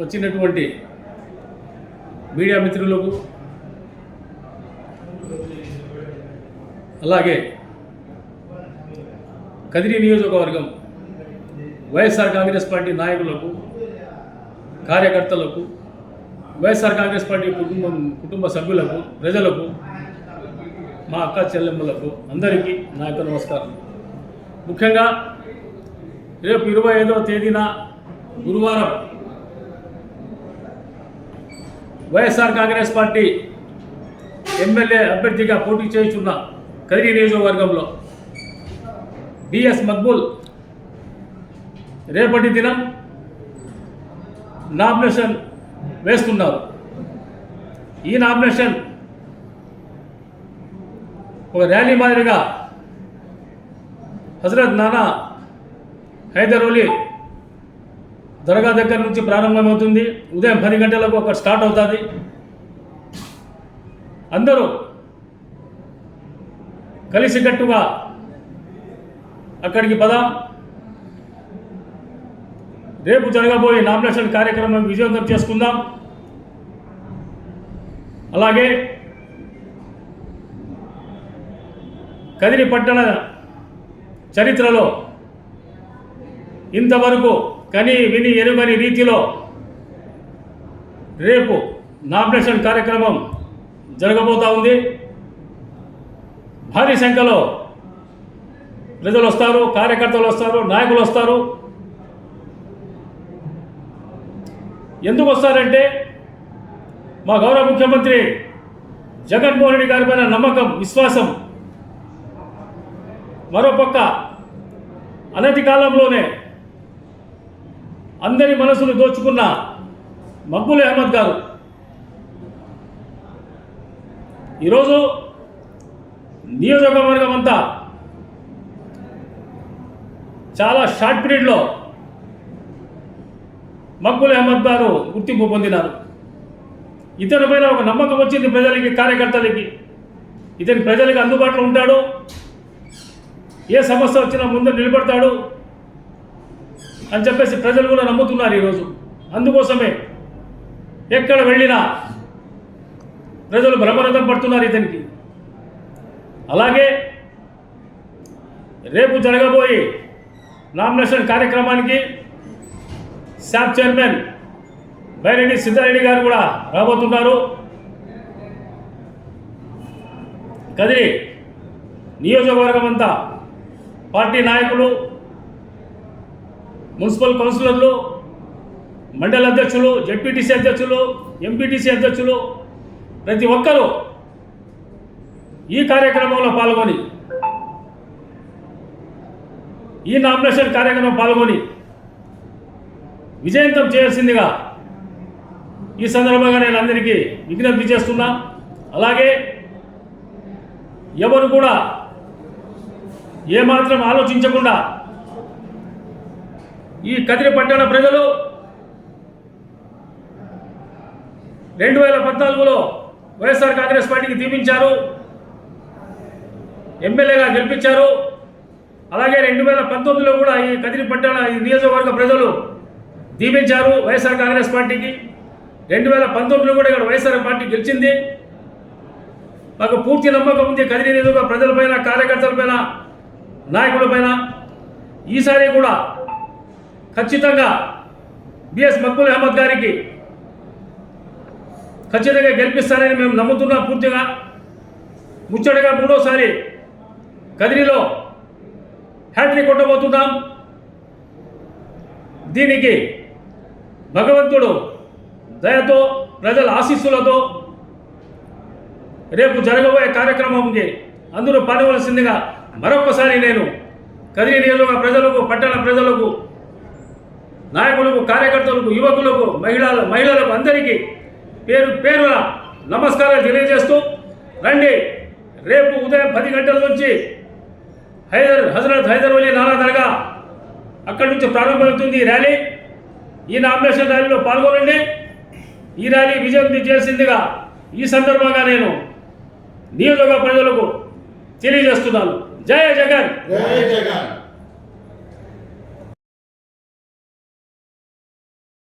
వచ్చినటువంటి మీడియా మిత్రులకు అలాగే కదిరి నియోజకవర్గం వైఎస్ఆర్ కాంగ్రెస్ పార్టీ నాయకులకు కార్యకర్తలకు వైఎస్ఆర్ కాంగ్రెస్ పార్టీ కుటుంబం కుటుంబ సభ్యులకు ప్రజలకు మా అక్క చెల్లెమ్మలకు అందరికీ నా యొక్క నమస్కారం. ముఖ్యంగా రేపు ఇరవై ఐదవ తేదీన గురువారం వైఎస్ఆర్ కాంగ్రెస్ పార్టీ ఎమ్మెల్యే అభ్యర్థిగా పోటీ చేయుచున్న కదిరి నియోజకవర్గంలో బిఎస్ మక్బుల్ రేపటి దినం నామినేషన్ వేస్తున్నారు. ఈ నామినేషన్ ఒక ర్యాలీ మాదిరిగా హజరత్ నానా హైదర్ అలీ దొరగా దగ్గర నుంచి ప్రారంభమవుతుంది. ఉదయం పది గంటలకు ఒక స్టార్ట్ అవుతుంది. అందరూ కలిసికట్టుగా అక్కడికి పదాం. రేపు జరగబోయే నామినేషన్ కార్యక్రమం విజయవంతం చేసుకుందాం. అలాగే కదిరి పట్టణ చరిత్రలో ఇంతవరకు కని విని ఎరుగని రీతిలో రేపు నామినేషన్ కార్యక్రమం జరగబోతూ ఉంది. భారీ సంఖ్యలో ప్రజలు వస్తారు కార్యకర్తలు వస్తారు నాయకులు వస్తారు. ఎందుకు వస్తారంటే మా గౌరవ ముఖ్యమంత్రి జగన్మోహన్ రెడ్డి గారి పైన నమ్మకం విశ్వాసం. మరోపక్క అనతి కాలంలోనే అందరి మనసును దోచుకున్న మక్బుల్ అహ్మద్ గారు. ఈరోజు నియోజకవర్గం అంతా చాలా షార్ట్ పీరియడ్లో మక్బుల్ అహ్మద్ గారు గుర్తింపు పొందినారు. ఇతని పైన ఒక నమ్మకం వచ్చింది ప్రజలకి కార్యకర్తలకి. ఇతని ప్రజలకి అందుబాటులో ఉంటాడు. ఏ సమస్య వచ్చినా ముందు నిలబడతాడు. అని చెప్పేసి ప్రజలు కూడా నమ్ముతున్నారు ఈరోజు. అందుకోసమే ఎక్కడ వెళ్ళినా ప్రజలు భ్రమరథం పడుతున్నారు ఇతనికి. అలాగే రేపు జరగబోయే నామినేషన్ కార్యక్రమానికి శాప్ చైర్మన్ బైరెడ్డి సిద్ధారెడ్డి గారు కూడా రాబోతున్నారు. కదిరి నియోజకవర్గం అంతా పార్టీ నాయకులు మున్సిపల్ కౌన్సిలర్లు మండల అధ్యక్షులు జడ్పీటీసీ అధ్యక్షులు ఎంపీటీసీ అధ్యక్షులు ప్రతి ఒక్కరూ ఈ కార్యక్రమంలో పాల్గొని ఈ నామినేషన్ కార్యక్రమం పాల్గొని విజయంతం చేయాల్సిందిగా ఈ సందర్భంగా నేను అందరికీ విజ్ఞప్తి చేస్తున్నా. అలాగే ఎవరు కూడా ఏమాత్రం ఆలోచించకుండా ఈ కదిరి పట్టణ ప్రజలు రెండు వేల పద్నాలుగులో వైఎస్ఆర్ కాంగ్రెస్ పార్టీకి దీపించారు ఎమ్మెల్యేగా గెలిపించారు. అలాగే రెండు వేల పంతొమ్మిదిలో కూడా ఈ కదిరి పట్టణ ఈ నియోజకవర్గ ప్రజలు దీపించారు వైఎస్ఆర్ కాంగ్రెస్ పార్టీకి. రెండు వేల పంతొమ్మిదిలో కూడా ఇక్కడ వైఎస్ఆర్ పార్టీ గెలిచింది. మాకు పూర్తి నమ్మకం ఉంది కదిరి నియోజకవర్గ ప్రజలపైన కార్యకర్తలపైన నాయకులపైన ఈసారి కూడా ఖచ్చితంగా బిఎస్ మక్బుల్ అహ్మద్ గారికి ఖచ్చితంగా గెలిపిస్తారని మేము నమ్ముతున్నాం పూర్తిగా. ముచ్చటగా మూడోసారి కదిరిలో హ్యాట్రిక్ కొట్టబోతున్నాం. దీనికి భగవంతుడు దయతో ప్రజల ఆశీస్సులతో రేపు జరగబోయే కార్యక్రమంకి అందరూ పాల్గొవలసిందిగా మరొకసారి నేను కదిరి నియోజక ప్రజలకు పట్టణ ప్రజలకు నాయకులకు కార్యకర్తలకు యువకులకు మహిళల మహిళలకు అందరికీ పేరు పేరున నమస్కారాలు తెలియజేస్తూ రండి. రేపు ఉదయం పది గంటల నుంచి హైదర్ హజరత్ హైదర్ నానా దర్గా అక్కడి నుంచి ప్రారంభమవుతుంది ఈ ర్యాలీ. ఈ నామినేషన్ ర్యాలీలో పాల్గొనండి. ఈ ర్యాలీ విజయం చేసిందిగా ఈ సందర్భంగా నేను నియోజక ప్రజలకు తెలియజేస్తున్నాను. జయ జగన్! జయ జగన్!